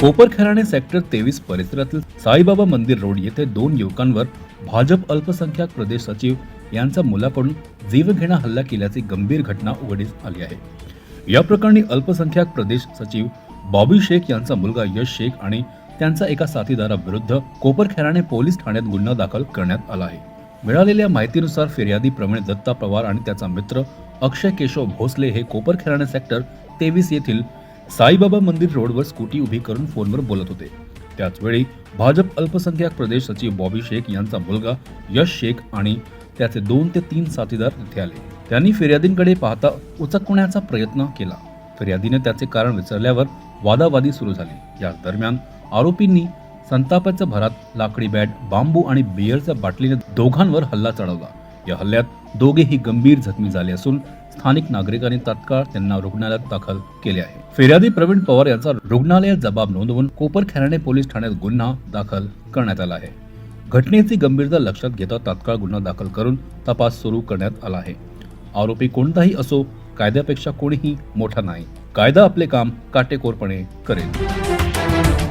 कोपरखेराणे sector तेवीस परिसरातील साईबाबा मंदिर रोड येथे दोन युवकांवर भाजप अल्पसंख्याक प्रदेश सचिव यांचा मुलाकडून जीवघेणा हल्ला केल्याची गंभीर घटना उघडीस आली आहे. या प्रकरणी अल्पसंख्याक प्रदेश सचिव बॉबी शेख यांचा मुलगा यश शेख आणि त्यांचा एका साथीदाराविरुद्ध कोपरखेराणे पोलीस ठाण्यात गुन्हा दाखल करण्यात आला आहे. मिळालेल्या माहितीनुसार फिर्यादी प्रवीण दत्ता पवार आणि त्याचा मित्र अक्षय केशव भोसले हे कोपरखेराणे सेक्टर तेवीस येथील साईबाबा मंदिर रोडवर स्कूटी उभी करून फोनवर बोलत होते. त्याचवेळी भाजप अल्पसंख्याक प्रदेश सचिव बॉबी शेख यांचा मुलगा यश शेख आणि त्याचे दोन ते तीन साथीदार तिथे आले. त्यांनी फिर्यादींकडे पाहता उचकण्याचा प्रयत्न केला. फिर्यादीने त्याचे कारण विचारल्यावर वादावादी सुरू झाली. या दरम्यान आरोपींनी संतापाच्या भरात लाकडी बॅट बांबू आणि बियरच्या बाटलीने दोघांवर हल्ला चढवला. या हल्ल्यात दोघेही गंभीर जखमी झाले असून स्थानिक नागरिकांनी तत्काळ त्यांना रुग्णालयात दाखल केले आहे. फिर्यादी प्रवीण पवार यांचा रुग्णालयात जबाब नोंदवून कोपरखेराणे पोलीस ठाण्यात गुन्हा दाखल करण्यात आला आहे. घटनेची गंभीरता लक्षात घेता तात्काळ गुन्हा दाखल करून तपास सुरू करण्यात आला आहे. आरोपी कोणताही असो कायद्यापेक्षा कोणीही मोठा नाही. कायदा आपले काम काटेकोरपणे करेल.